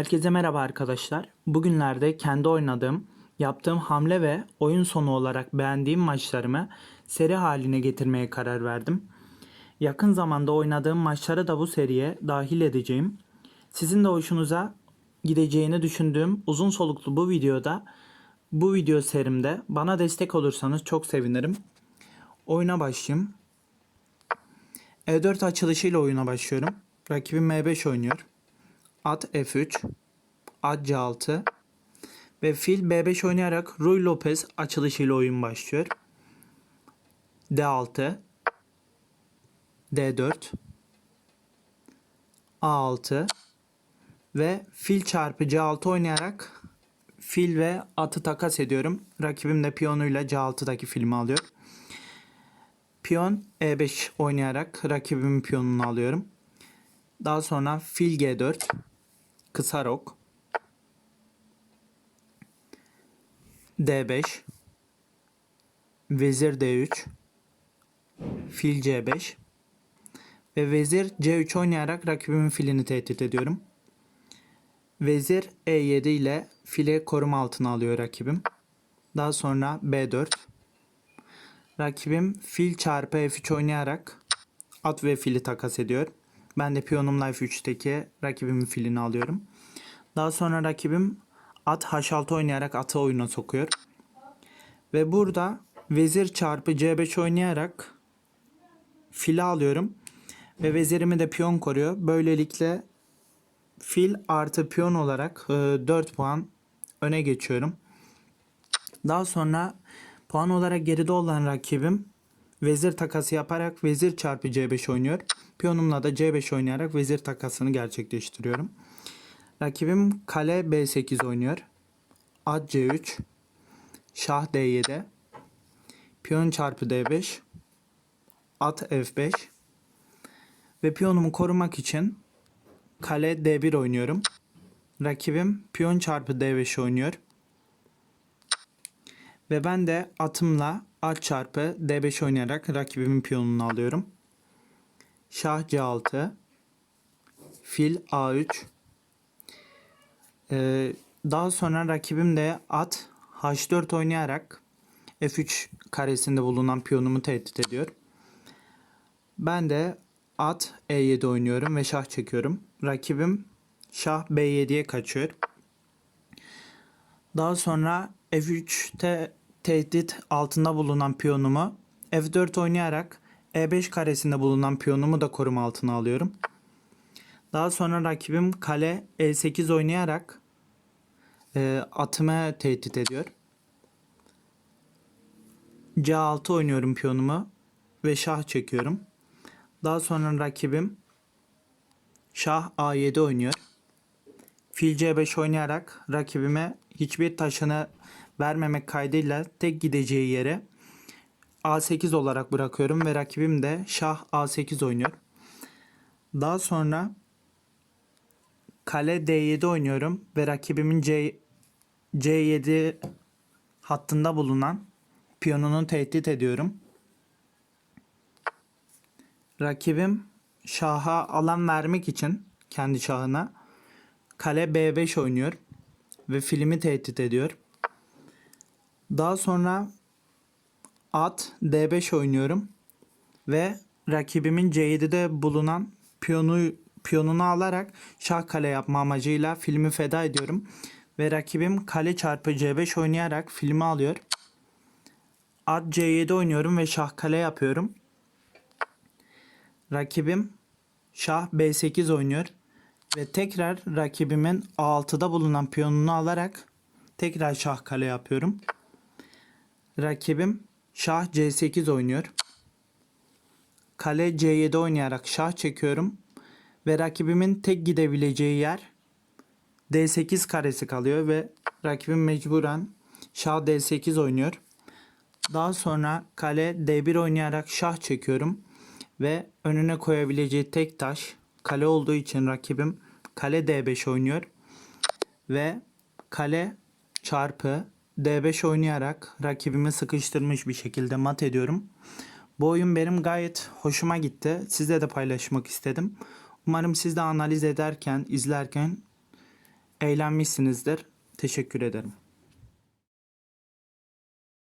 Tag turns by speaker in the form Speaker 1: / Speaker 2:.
Speaker 1: Herkese merhaba arkadaşlar. Bugünlerde kendi oynadığım, yaptığım hamle ve oyun sonu olarak beğendiğim maçlarımı seri haline getirmeye karar verdim. Yakın zamanda oynadığım maçları da bu seriye dahil edeceğim. Sizin de hoşunuza gideceğini düşündüğüm uzun soluklu bu videoda, bu video serimde bana destek olursanız çok sevinirim. Oyuna başlayayım. E4 açılışıyla oyuna başlıyorum. Rakibim M5 oynuyor. At F3, At C6 ve fil B5 oynayarak Ruy Lopez açılışıyla oyun başlıyor. D6, D4, A6 ve fil çarpı C6 oynayarak fil ve atı takas ediyorum. Rakibim de piyonuyla C6'daki filmi alıyor. Piyon E5 oynayarak rakibimin piyonunu alıyorum. Daha sonra fil G4, kısa rok, D5, vezir D3, fil C5 ve vezir C3 oynayarak rakibimin filini tehdit ediyorum. Vezir E7 ile file koruma altına alıyor rakibim. Daha sonra B4. Rakibim fil çarpı F3 oynayarak at ve fili takas ediyor. Ben de piyonumla F3'teki rakibimin filini alıyorum. Daha sonra rakibim at H6 oynayarak atı oyuna sokuyor. Ve burada vezir çarpı C5 oynayarak fili alıyorum. Ve vezirimi de piyon koruyor. Böylelikle fil artı piyon olarak e, 4 puan öne geçiyorum. Daha sonra puan olarak geride olan rakibim vezir takası yaparak vezir çarpı C5 oynuyor. Piyonumla da C5 oynayarak vezir takasını gerçekleştiriyorum. Rakibim kale B8 oynuyor. At C3. Şah D7. Piyon çarpı D5. At F5. Ve piyonumu korumak için kale D1 oynuyorum. Rakibim piyon çarpı D5 oynuyor. Ve ben de atımla at çarpı D5 oynayarak rakibimin piyonunu alıyorum. Şah C6. Fil A3. Ee, daha sonra rakibim de at H4 oynayarak F3 karesinde bulunan piyonumu tehdit ediyor. Ben de at E7 oynuyorum ve şah çekiyorum. Rakibim şah B7'ye kaçıyor. Daha sonra F3'te tehdit altında bulunan piyonumu F4 oynayarak E5 karesinde bulunan piyonumu da koruma altına alıyorum. Daha sonra rakibim kale E8 oynayarak e, atımı tehdit ediyor. C6 oynuyorum piyonumu ve şah çekiyorum. Daha sonra rakibim şah A7 oynuyor. Fil C5 oynayarak rakibime hiçbir taşını vermemek kaydıyla tek gideceği yere A8 olarak bırakıyorum ve rakibim de şah A8 oynuyor. Daha sonra kale D7 oynuyorum ve rakibimin C C7 hattında bulunan piyonunu tehdit ediyorum. Rakibim şaha alan vermek için kendi şahına kale B5 oynuyor ve filmi tehdit ediyor. Daha sonra at D5 oynuyorum ve rakibimin C7'de bulunan piyonu piyonunu alarak şah kale yapma amacıyla filmi feda ediyorum ve rakibim kale çarpı C5 oynayarak filmi alıyor. At C7 oynuyorum ve şah kale yapıyorum. Rakibim şah B8 oynuyor ve tekrar rakibimin A6'da bulunan piyonunu alarak tekrar şah kale yapıyorum. Rakibim şah C8 oynuyor. Kale C7 oynayarak şah çekiyorum ve rakibimin tek gidebileceği yer D8 karesi kalıyor ve rakibim mecburen şah D8 oynuyor. Daha sonra kale D1 oynayarak şah çekiyorum ve önüne koyabileceği tek taş kale olduğu için rakibim kale D5 oynuyor ve kale çarpı D5 oynayarak rakibimi sıkıştırmış bir şekilde mat ediyorum. Bu oyun benim gayet hoşuma gitti. Sizle de paylaşmak istedim. Umarım siz de analiz ederken, izlerken Eğlenmişsinizdir. Teşekkür ederim.